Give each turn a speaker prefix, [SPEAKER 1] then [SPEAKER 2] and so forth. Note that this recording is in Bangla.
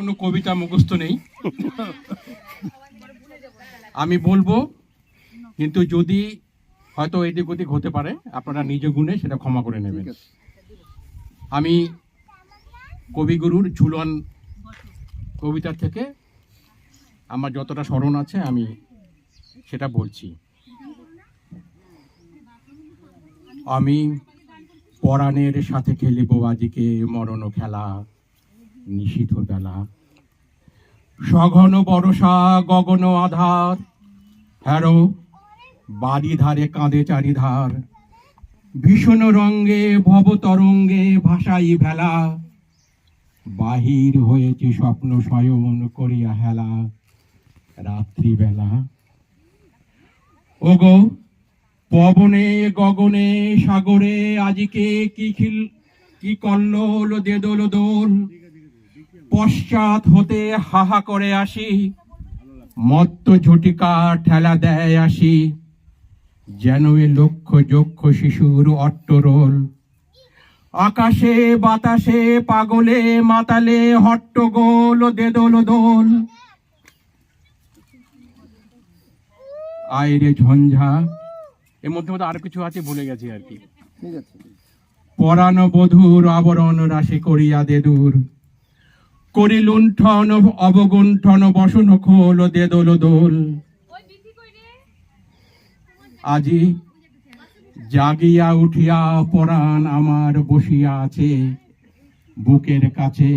[SPEAKER 1] কোনো কবিতা মুখস্থ নেই। আমি বলব কিন্তু যদি হয়তো এদিক ওদিক হতে পারে আপনারা নিজ গুণে সেটা ক্ষমা করে নেবেন। আমি কবিগুরুর ঝুলন কবিতার থেকে আমার যতটা স্মরণ আছে আমি সেটা বলছি। আমি পরাণের সাথে খেলিব আজকে মরণ খেলা। নিশীথ বেলা। সঘন বরসা গগন আধার। হ্যারো, বাড়ি ধারে কাঁদে চারিধার। ভীষণ রঙ্গে ভব তরঙ্গে ভাসাই ভেলা। বাহির হয়েছে স্বপ্ন শয়ন করিয়া হেলা। রাত্রিবেলা। ওগো, পবনে, গগনে, সাগরে, আজকে কি খিল কি কল্লোল দে দোল দোল? পশ্চাৎ হতে হাহা করে আসি। মত্ত ঝটিকা ঠেলা দেয় আসি। যেন এ লক্ষ যক্ষ শিশুর অট্টরোল। আকাশে বাতাসে পাগলে মাতালে হট্টগোল দে দোল। আইরে ঝঞ্ঝা। এর মধ্যে মধ্যে আরও কিছু আছে ভুলে গেছি আর কি। পরাণ বধুর আবরণ রাশি করিয়া দে দূর করি লুণ্ঠন অবগুণ্ঠন বসন খোল দে দোল। দোল আজি জাগিয়া উঠিয়া পরাণ আমার বসিয়া আছে বুকের কাছে।